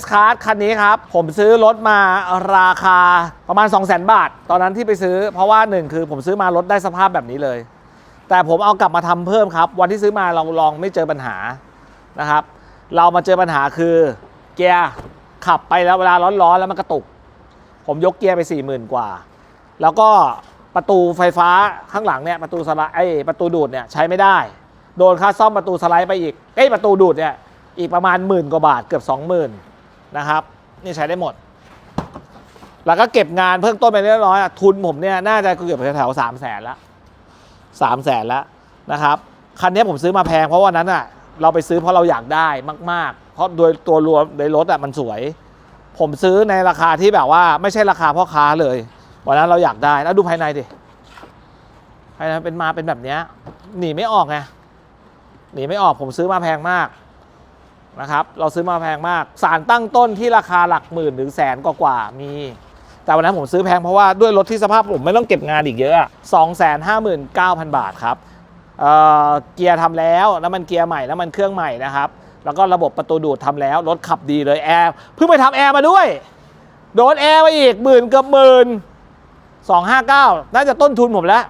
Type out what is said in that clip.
S Class คันนี้ครับ ผมซื้อรถมาราคาประมาณ 2 0 0 0 0 0 บาท ตอนนั้นที่ไปซื้อ เพราะว่าหนึ่งคือผมซื้อมารถได้สภาพแบบนี้เลย แต่ผมเอากลับมาทำเพิ่มครับ วันที่ซื้อมาเราลองไม่เจอปัญหานะครับ เรามาเจอปัญหาคือเกียร์ขับไปแล้วเวลาร้อนๆแล้วมันกระตุก ผมยกเกียร์ไป 4 0,000 กว่า แล้วก็ประตูไฟฟ้าข้างหลังเนี่ยประตูสไลด์ไอ้ประตูดูดเนี่ยใช้ไม่ได้ โดนค่าซ่อมประตูสไลด์ไปอีกเอ้ประตูดูดเนี่ยอีกประมาณหมื่นกว่าบาทเกือบ 20,000 นะครับ นี่ใช้ได้หมด แล้วก็เก็บงานเพิ่มต้นไปเรียบร้อยอะทุนผมเนี่ยน่าจะเกือบแถวสามแสนละสามแสนละนะครับคันนี้ผมซื้อมาแพงเพราะวันนั้นอะเราไปซื้อเพราะเราอยากได้มาก ๆ เพราะโดยตัวรวมในรถอะมันสวย ผมซื้อในราคาที่แบบว่าไม่ใช่ราคาพ่อค้าเลย วันนั้นเราอยากได้แล้วดูภายในดิภายในเป็นมาเป็นแบบเนี้ยหนีไม่ออกไงหนีไม่ออกผมซื้อมาแพงมาก นะครับเราซื้อมาแพงมาก สารตั้งต้นที่ราคาหลักหมื่นถึงแสนกว่าๆมี แต่วันนั้นผมซื้อแพงเพราะว่าด้วยรถที่สภาพผมไม่ต้องเก็บงานอีกเยอะสองแสนห้าหมื่นเก้าพันบาทครับเเกียร์ทำแล้วน้ำมันเกียร์ใหม่น้ำมันเครื่องใหม่นะครับ แล้วก็ระบบประตูดูดทำแล้วรถขับดีเลยแอร์เพิ่งไปทำแอร์มาด้วยโดนแอร์มาอีกหมื่นเกือบหมื่นสองห้าเก้าน่าจะต้นทุนผมแล้ว